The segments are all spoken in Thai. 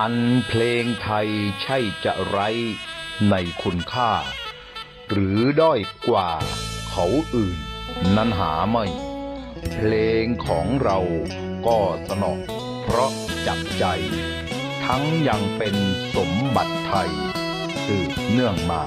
อันเพลงไทยใช่จะไร้ในคุณค่า หรือด้อยกว่าเขาอื่น นั้นหาไม่ เพลงของเราก็สนองเพราะจับใจ ทั้งยังเป็นสมบัติไทยสืบเนื่องมา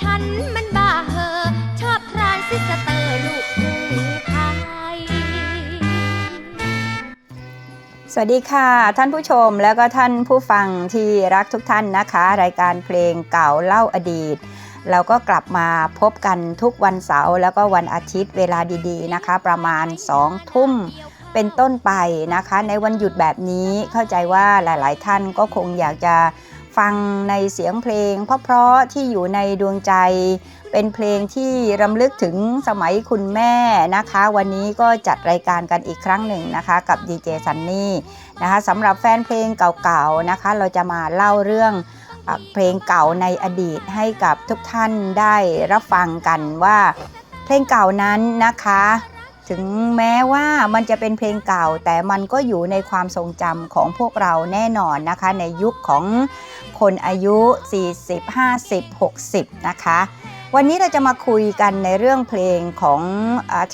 ฉันมันบ้าเหอะชอบทรานซิสเตอร์ลูกทุ่งไทย สวัสดีค่ะ ท่านผู้ชมแล้วก็ท่านผู้ฟังที่รักทุกท่านนะคะ รายการเพลงเก่าเล่าอดีต เราก็กลับมาพบกันทุกวันเสาร์แล้วก็วันอาทิตย์เวลาดีๆนะคะ ประมาณ2ทุ่มเป็นต้นไปนะคะ ในวันหยุดแบบนี้เข้าใจว่าหลาย ๆ ท่านก็คงอยากจะ ฟังในเสียงเพลง เพราะๆที่อยู่ในดวงใจ เป็นเพลงที่รำลึกถึงสมัยคุณแม่นะคะ วันนี้ก็จัดรายการกันอีกครั้งหนึ่งนะคะกับดีเจซันนี่นะคะสำหรับแฟนเพลงเก่าๆนะคะ เราจะมาเล่าเรื่องเพลงเก่าในอดีตให้กับทุกท่านได้รับฟังกันว่า เพลงเก่านั้นนะคะ ถึงแม้ว่ามันจะเป็นเพลงเก่า แต่มันก็อยู่ในความทรงจำของพวกเราแน่นอนนะคะ ในยุคของคนอายุ 40 50 60 นะคะ วันนี้เราจะมาคุยกันในเรื่องเพลงของ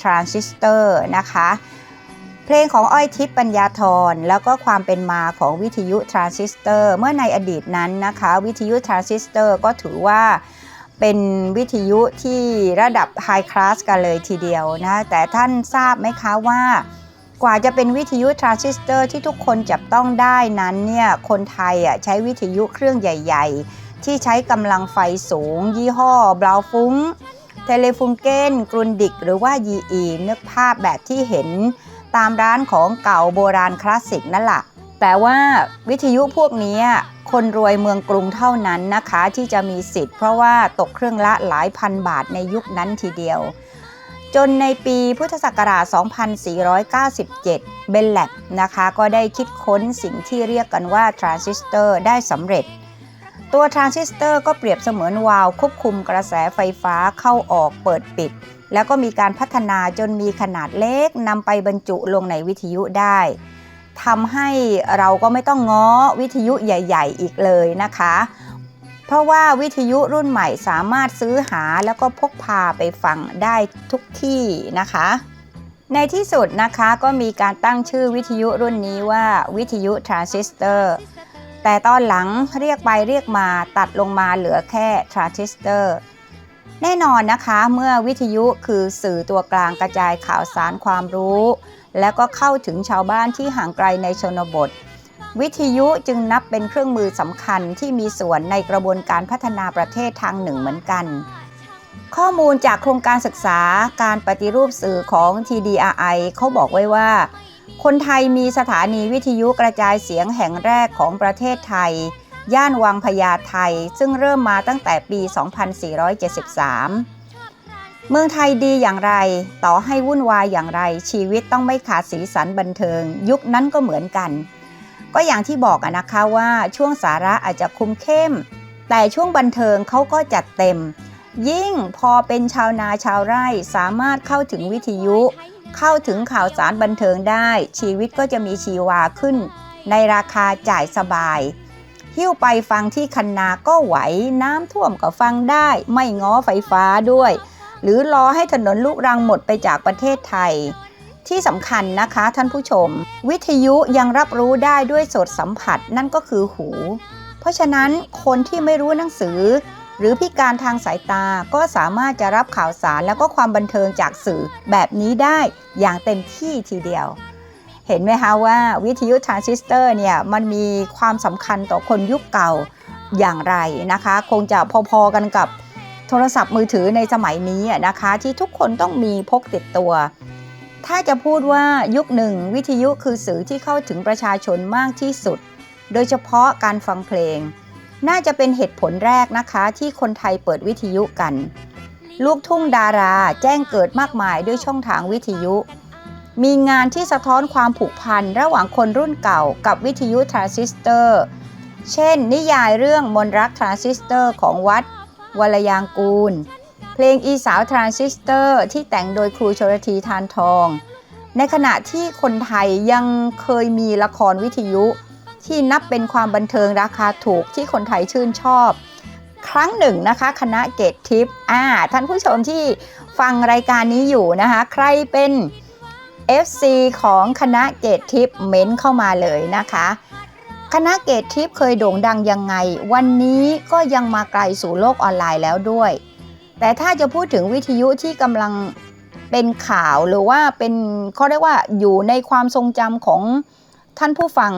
ทรานซิสเตอร์นะคะ เพลงของอ้อยทิพย์ปัญญาธรแล้วก็ความเป็นมาของวิทยุทรานซิสเตอร์เมื่อในอดีตนั้นนะคะ วิทยุทรานซิสเตอร์ก็ถือว่า เป็นวิทยุที่ระดับไฮคลาสกันเลยทีเดียวนะ แต่ท่านทราบไหมคะว่ากว่าจะเป็นวิทยุทรานซิสเตอร์ที่ทุกคนจับต้องได้นั้นเนี่ย คนไทยอะใช้วิทยุเครื่องใหญ่ ๆ ที่ใช้กำลังไฟสูง ยี่ห้อบราวฟุ้ง เทเลฟุงเกนกรุนดิก หรือว่ายีอีนึกภาพแบบที่เห็นตามร้านของเก่าโบราณคลาสสิกนั่นแหละแต่ว่าวิทยุพวกนี้ คนรวยเมืองกรุงเท่านั้นนะคะที่จะมีสิทธิ์ เพราะว่าตกเครื่องละหลายพันบาทในยุคนั้นทีเดียว จนในปีพุทธศักราช 2497 เบลแลกนะคะก็ได้คิดค้นสิ่งที่เรียกกันว่าทรานซิสเตอร์ได้สำเร็จ ตัวทรานซิสเตอร์ก็เปรียบเสมือนวาล์วควบคุมกระแสไฟฟ้าเข้าออกเปิดปิด แล้วก็มีการพัฒนาจนมีขนาดเล็กนำไปบรรจุลงในวิทยุได้ ทำให้เราก็ไม่ต้องง้อวิทยุใหญ่ ๆ อีกเลยนะคะ เพราะว่าวิทยุรุ่นใหม่สามารถซื้อหาแล้วก็พกพาไปฟังได้ทุกที่นะคะ ในที่สุดนะคะก็มีการตั้งชื่อวิทยุรุ่นนี้ว่าวิทยุทรานซิสเตอร์แต่ตอนหลังเรียกไปเรียกมาตัดลงมาเหลือแค่ทรานซิสเตอร์ แน่นอนนะคะเมื่อวิทยุคือสื่อตัวกลางกระจายข่าวสารความรู้ แล้วก็เข้าถึงชาวบ้านที่ห่างไกลในชนบท วิทยุจึงนับเป็นเครื่องมือสำคัญที่มีส่วนในกระบวนการพัฒนาประเทศทางหนึ่งเหมือนกัน ข้อมูลจากโครงการศึกษาการปฏิรูปสื่อของ TDRI เขาบอกไว้ว่า คนไทยมีสถานีวิทยุกระจายเสียงแห่งแรกของประเทศไทย ย่านวังพญาไทซึ่งเริ่มมาตั้งแต่ปี 2473 เมืองไทยดีอย่างไร ต่อให้วุ่นวายอย่างไร ชีวิตต้องไม่ขาดสีสันบันเทิง ยุคนั้นก็เหมือนกัน ก็อย่างที่บอกอะนะคะว่าช่วงสาระอาจจะคุมเข้ม แต่ช่วงบันเทิงเขาก็จัดเต็ม ยิ่งพอเป็นชาวนาชาวไร่สามารถเข้าถึงวิทยุ เข้าถึงข่าวสารบันเทิงได้ ชีวิตก็จะมีชีวาขึ้น ในราคาจ่ายสบาย หิ้วไปฟังที่คันนาก็ไหว น้ำท่วมก็ฟังได้ ไม่ง้อไฟฟ้าด้วย หรือรอให้ถนนลูกรังหมดไปจากประเทศไทย ที่สำคัญนะคะท่านผู้ชม วิทยุยังรับรู้ได้ด้วยสตสัมผัสนั่นก็คือหู เพราะฉะนั้นคนที่ไม่รู้หนังสือ หรือพิการทางสายตาก็สามารถจะรับข่าวสารแล้วก็ความบันเทิงจากสื่อแบบนี้ได้อย่างเต็มที่ทีเดียว เห็นไหมคะว่าวิทยุทรานซิสเตอร์เนี่ยมันมีความสำคัญต่อคนยุคเก่าอย่างไรนะคะ คงจะพอๆกันกับโทรศัพท์มือถือในสมัยนี้นะคะที่ทุกคนต้องมีพกติดตัว ถ้าจะพูดว่ายุคหนึ่งวิทยุคือสื่อที่เข้าถึงประชาชนมากที่สุด โดยเฉพาะการฟังเพลง น่าจะเป็นเหตุผลแรกนะคะที่คนไทยเปิดวิทยุกัน ลูกทุ่งดาราแจ้งเกิดมากมายด้วยช่องทางวิทยุ มีงานที่สะท้อนความผูกพันระหว่างคนรุ่นเก่ากับวิทยุทรานซิสเตอร์ เช่น นิยายเรื่องมนรักทรานซิสเตอร์ของวัดวรยางกูล เพลงอีสาวทรานซิสเตอร์ ที่แต่งโดยครูชลธีทานทอง ในขณะที่คนไทยยังเคยมีละครวิทยุ ที่นับเป็นความบันเทิงราคาถูกที่คนไทยชื่นชอบ ครั้งหนึ่งนะคะ คณะเกตทิปอ่าท่านผู้ชมที่ฟังรายการนี้อยู่นะคะ ใครเป็น FC ของคณะเกตทิปเม้นเข้ามาเลยนะคะ คณะเกตทิปเคยโด่งดังยังไง วันนี้ก็ยังมาไกลสู่โลกออนไลน์แล้วด้วย แต่ถ้าจะพูดถึงวิทยุที่กำลังเป็นข่าวหรือว่าเป็นเขาเรียกว่าอยู่ในความทรงจำของท่านผู้ฟัง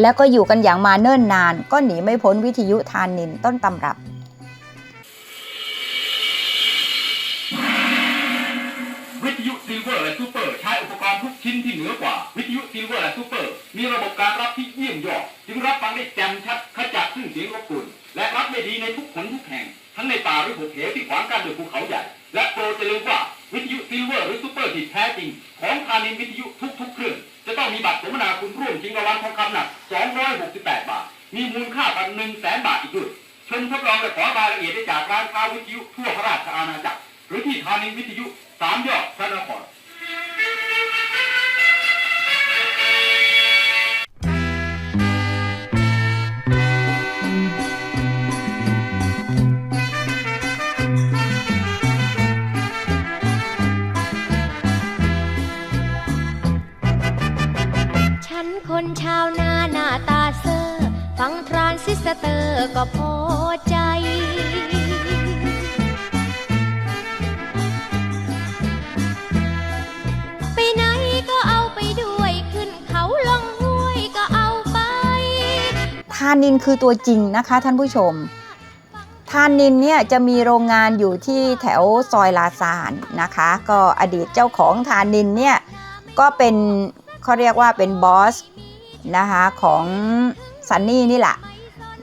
แล้วก็อยู่กันอย่างมาเนิ่นนาน ก็หนีไม่พ้นวิทยุทานนินต้นตำรับวิทยุซิลเวอร์ ชิ้นที่เหนือกว่า วิทยุซิลเวอร์และซูเปอร์ มีระบบการรับที่เยี่ยมยอด จึงรับฟังได้แจ่มชัดขจัดซึ่งเสียงรบกวนและรับได้ดีในทุกหนทุกแห่ง ทั้งในป่าหรือหุบเหวที่ขวางกั้นด้วยภูเขาใหญ่ และโปรจะลืมว่าวิทยุซิลเวอร์หรือซูเปอร์ที่แท้จริง ของคานินวิทยุทุกๆเครื่องจะต้องมีบัตรสมนาคุณร่วมชิงรางวัลทองคำหนัก 268 บาท มีมูลค่าพันหนึ่งแสนบาทอีกด้วยเชิญทดลองและขอรายละเอียดได้จากร้านค้าวิทยุทั่วพระราชอาณาจักร หรือที่ธานินวิทยุสามยอดพระนคร นคนชาวนาหน้าตาเซอร์ฟังทรานซิสเตอร์ก็พอใจไปไหนก็เอาไปด้วยขึ้นเขาลงห้วยก็เอาไปทานินคือตัวจริงนะคะท่านผู้ชม ทานินเนี่ยจะมีโรงงานอยู่ที่แถวซอยลาซานนะคะ ก็อดีตเจ้าของทานินเนี่ยก็เป็น เขาเรียกว่าเป็นบอสนะคะของซันนี่นี่แหละ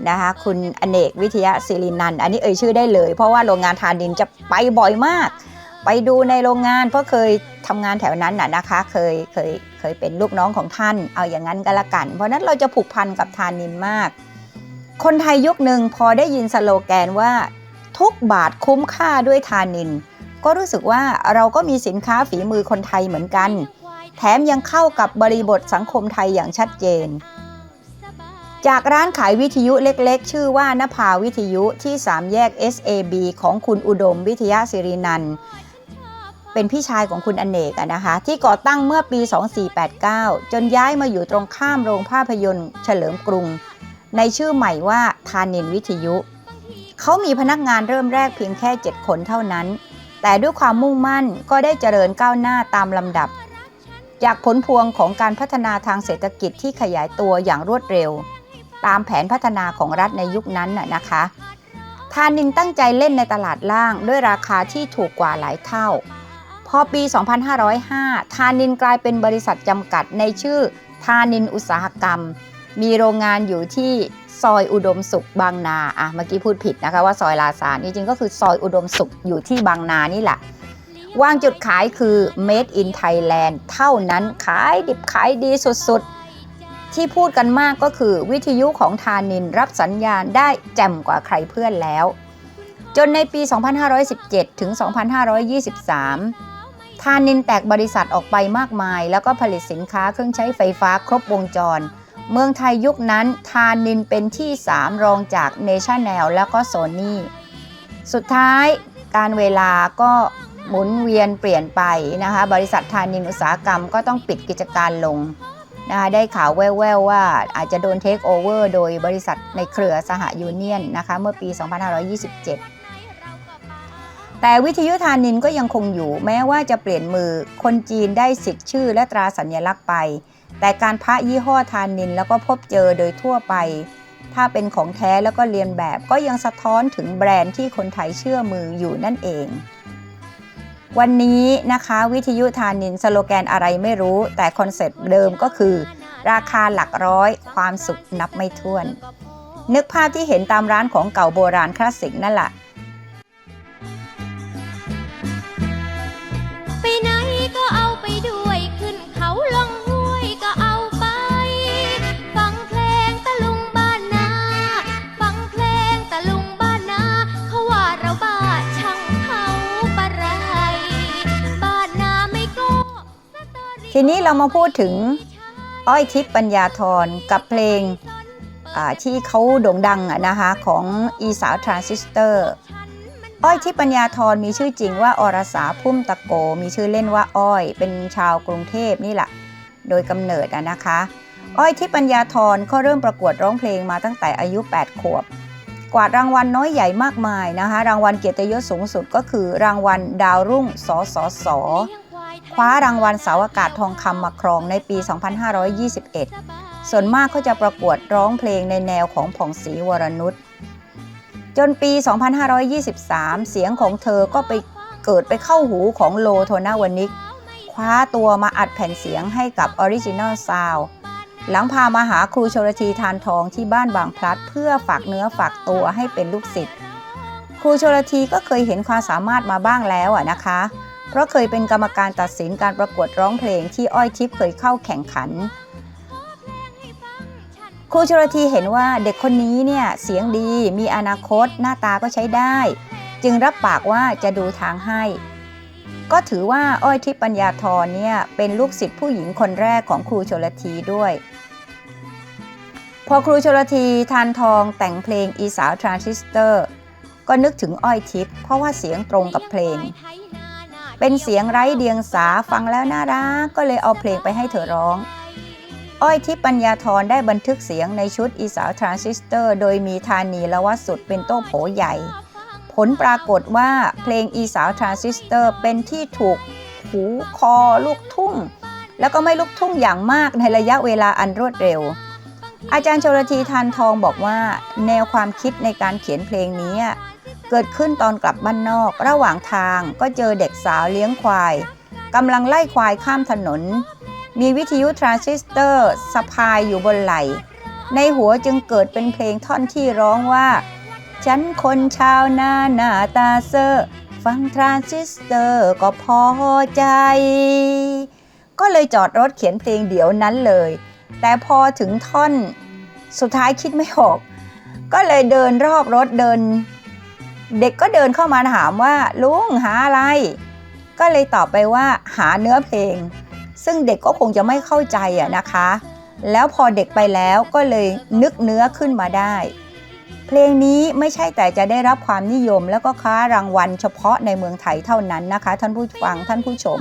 นะคะคุณอเนกวิทยาศิรินัน อันนี้เอ่ยชื่อได้เลย เพราะว่าโรงงานทานินจะไปบ่อยมาก ไปดูในโรงงานเพราะเคยทำงานแถวนั้นน่ะนะคะ เคยเคยเคยเป็นลูกน้องของท่าน เอาอย่างนั้นก็แล้วกัน เพราะฉะนั้นเราจะผูกพันกับทานินมาก คนไทยยุคหนึ่งพอได้ยินสโลแกนว่า ทุกบาทคุ้มค่าด้วยทานิน ก็รู้สึกว่าเราก็มีสินค้าฝีมือคนไทยเหมือนกัน แถมยังเข้ากับบริบทสังคมไทยอย่างชัดเจน จากร้านขายวิทยุเล็กๆ ชื่อว่านภาวิทยุที่3แยก SAB ของคุณอุดมวิทยาสิรินันเป็นพี่ชายของคุณอเนกนะคะ ที่ก่อตั้งเมื่อปี 2489 จนย้ายมาอยู่ตรงข้ามโรงภาพยนตร์ เฉลิมกรุง ในชื่อใหม่ว่าทานินวิทยุ เขามีพนักงานเริ่มแรกเพียงแค่ 7 คนเท่านั้น แต่ด้วยความมุ่งมั่นก็ได้เจริญก้าวหน้าตามลำดับ จากผลพวงของการพัฒนาทางเศรษฐกิจที่ขยายตัวอย่างรวดเร็ว ตามแผนพัฒนาของรัฐในยุคนั้นนะนะคะ ทานินตั้งใจเล่นในตลาดล่างด้วยราคาที่ถูกกว่าหลายเท่า พอปี 2505 ทานินกลายเป็นบริษัทจำกัดในชื่อทานินอุตสาหกรรม มีโรงงานอยู่ที่ซอยอุดมสุขบางนา อะ เมื่อกี้พูดผิดนะคะว่าซอยลาซานจริงๆก็คือซอยอุดมสุขอยู่ที่บางนานี่แหละ วางจุดขายคือ Made in Thailand เท่านั้นขายดิบขายดีสุดๆ ที่พูดกันมากก็คือวิทยุของทานินรับสัญญาณได้แจ่มกว่าใครเพื่อนแล้ว จนในปี 2517 ถึง 2523 ทานินแตกบริษัทออกไปมากมาย แล้วก็ผลิตสินค้าเครื่องใช้ไฟฟ้าครบวงจร เมืองไทยยุคนั้นทานินเป็นที่ 3 รองจากเนชั่นแนลแล้วก็โซนี่สุดท้ายการเวลาก็ หมุนเวียนเปลี่ยนไปนะคะบริษัททานินอุตสาหกรรมก็ต้องปิดกิจการลงนะคะได้ข่าวแว่วๆว่าอาจจะโดนเทคโอเวอร์โดยบริษัทในเครือสหยูเนียนนะคะเมื่อปี 2527 แต่วิทยุธานินก็ยังคงอยู่แม้ว่าจะเปลี่ยนมือคนจีนได้สิทธิ์ชื่อและตราสัญลักษณ์ไป แต่การพระยี่ห้อธานินแล้วก็พบเจอโดยทั่วไป ถ้าเป็นของแท้แล้วก็เรียนแบบก็ยังสะท้อนถึงแบรนด์ที่คนไทยเชื่อมืออยู่นั่นเอง วันนี้นะคะวิทยุทานินสโลแกนอะไรไม่รู้ แต่คอนเซ็ปต์เดิมก็คือ ราคาหลักร้อย ความสุขนับไม่ถ้วน นึกภาพที่เห็นตามร้านของเก่าโบราณคลาสสิกนั่นแหละ ทีนี้เรามาพูดถึงอ้อยทิพย์ปัญญาธรกับเพลงที่เขาโด่งดังนะคะของอีสาวทรานซิสเตอร์อ้อยทิพย์ปัญญาธรมีชื่อจริงว่าอรสาพุ่มตะโก มีชื่อเล่นว่าอ้อย เป็นชาวกรุงเทพนี่แหละ โดยกำเนิดนะคะ อ้อยทิพย์ปัญญาธรเขาเริ่มประกวดร้องเพลงมาตั้งแต่อายุ 8 ขวบ กวาดรางวัลน้อยใหญ่มากมายนะคะ รางวัลเกียรติยศสูงสุดก็คือรางวัลดาวรุ่งสสส คว้ารางวัลเสาอากาศทองคำมาครองในปี 2521 ส่วนมากเขาจะประกวดร้องเพลงในแนวของผ่องศรีวรนุชจนปี 2523 เสียงของเธอก็ไปเกิดไปเข้าหูของโลโทนาวนิก คว้าตัวมาอัดแผ่นเสียงให้กับ Original Sound หลังพามาหาครูชลทีทานทองที่บ้านบางพลัด เพื่อฝากเนื้อฝากตัวให้เป็นลูกศิษย์ ครูชลทีก็เคยเห็นความสามารถมาบ้างแล้วอะนะคะ เพราะเคยเป็นกรรมการตัดสินการประกวดร้องเพลงที่อ้อยทิพย์เคยเข้าแข่งขัน ครูชลทีเห็นว่าเด็กคนนี้เนี่ยเสียงดีมีอนาคตหน้าตาก็ใช้ได้ จึงรับปากว่าจะดูทางให้ ก็ถือว่าอ้อยทิพย์ปัญญาธรเนี่ยเป็นลูกศิษย์ผู้หญิงคนแรกของครูชลทีด้วยพอครูชลทีทานทองแต่งเพลงอีสาวทรานซิสเตอร์ ก็นึกถึงอ้อยทิพย์เพราะว่าเสียงตรงกับเพลง เป็นเสียงไร้เดียงสาฟังแล้วน่ารักก็เลยเอาเพลงไปให้เธอร้อง อ้อยทิพย์ปัญญาธรได้บันทึกเสียงในชุดอีสาวทรานซิสเตอร์ โดยมีธานีละวัสุดเป็นโต้โผใหญ่ ผลปรากฏว่าเพลงอีสาวทรานซิสเตอร์เป็นที่ถูกหูคอลูกทุ่ง แล้วก็ไม่ลูกทุ่งอย่างมากในระยะเวลาอันรวดเร็ว อาจารย์ชลทีทานทองบอกว่า แนวความคิดในการเขียนเพลงนี้ เกิดขึ้นตอนกลับบ้านนอก ระหว่างทางก็เจอเด็กสาวเลี้ยงควายกำลังไล่ควายข้ามถนน มีวิทยุทรานซิสเตอร์สะพายอยู่บนไหล ในหัวจึงเกิดเป็นเพลงท่อนที่ร้องว่า ฉันคนชาวนาหน้าตาเซอร์ฟังทรานซิสเตอร์ก็พอใจ ก็เลยจอดรถเขียนเพลงเดี๋ยวนั้นเลย แต่พอถึงท่อน สุดท้ายคิดไม่ออก ก็เลยเดินรอบรถเดิน เด็กก็เดินเข้ามาถามว่า ลุงหาอะไร ก็เลยตอบไปว่า หาเนื้อเพลง ซึ่งเด็กก็คงจะไม่เข้าใจอะนะคะ แล้วพอเด็กไปแล้วก็เลยนึกเนื้อขึ้นมาได้ เพลงนี้ไม่ใช่แต่จะได้รับความนิยมแล้วก็ค้ารางวัลเฉพาะในเมืองไทยเท่านั้นนะคะ ท่านผู้ฟังท่านผู้ชม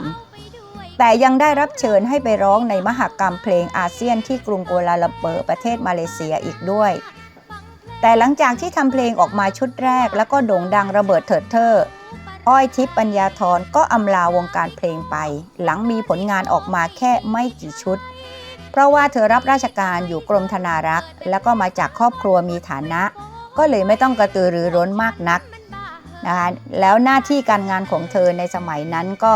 แต่ยังได้รับเชิญให้ไปร้องในมหกรรมเพลงอาเซียนที่กรุงกัวลาลัมเปอร์ประเทศมาเลเซียอีกด้วย แต่หลังจากที่ทำเพลงออกมาชุดแรก แล้วก็โด่งดังระเบิดเถิดเธออ้อยทิพย์ปัญญาธรก็อำลาวงการเพลงไป หลังมีผลงานออกมาแค่ไม่กี่ชุด เพราะว่าเธอรับราชการอยู่กรมธนารักษ์แล้วก็มาจากครอบครัวมีฐานะ ก็เลยไม่ต้องกระตือรือร้นมากนักนะคะแล้วหน้าที่การงานของเธอในสมัยนั้นก็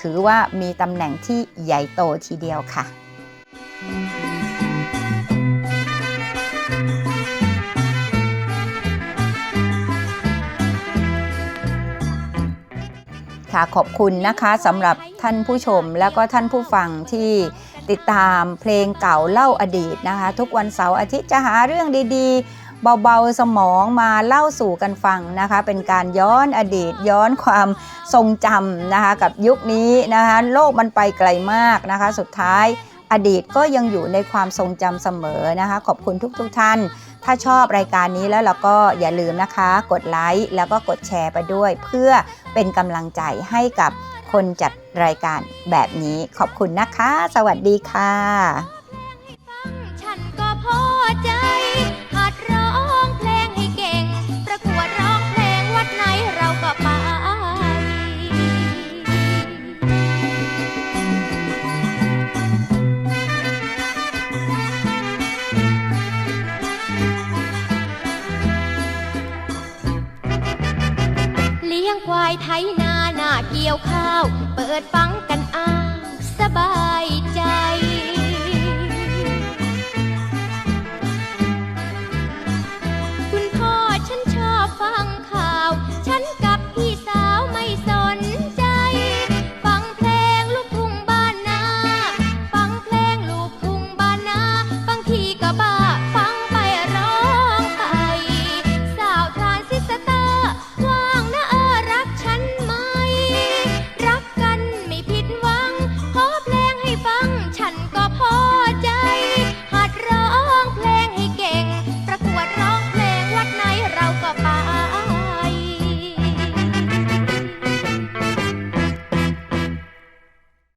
ถือว่ามีตำแหน่งที่ใหญ่โตทีเดียวค่ะ ค่ะขอบคุณนะคะสำหรับท่านผู้ชมแล้วก็ท่านผู้ฟังที่ติดตามเพลงเก่าเล่าอดีตนะคะ ทุกวันเสาร์อาทิตย์จะหาเรื่องดีๆ เบาๆสมองมาเล่าสู่กันฟังนะคะ เป็นการย้อนอดีตย้อนความทรงจำนะคะ กับยุคนี้นะคะ โลกมันไปไกลมากนะคะ สุดท้ายอดีตก็ยังอยู่ในความทรงจำเสมอนะคะ ขอบคุณทุกๆทท่าน ถ้าชอบรายการนี้แล้วเราก็อย่าลืมนะคะ กดไลค์แล้วก็กดแชร์ไปด้วย เพื่อเป็นกำลังใจให้กับคนจัดรายการแบบนี้ขอบคุณนะคะ สวัสดีค่ะ ฉันก็พอใจ ปิดฟังกันอ้างสบาย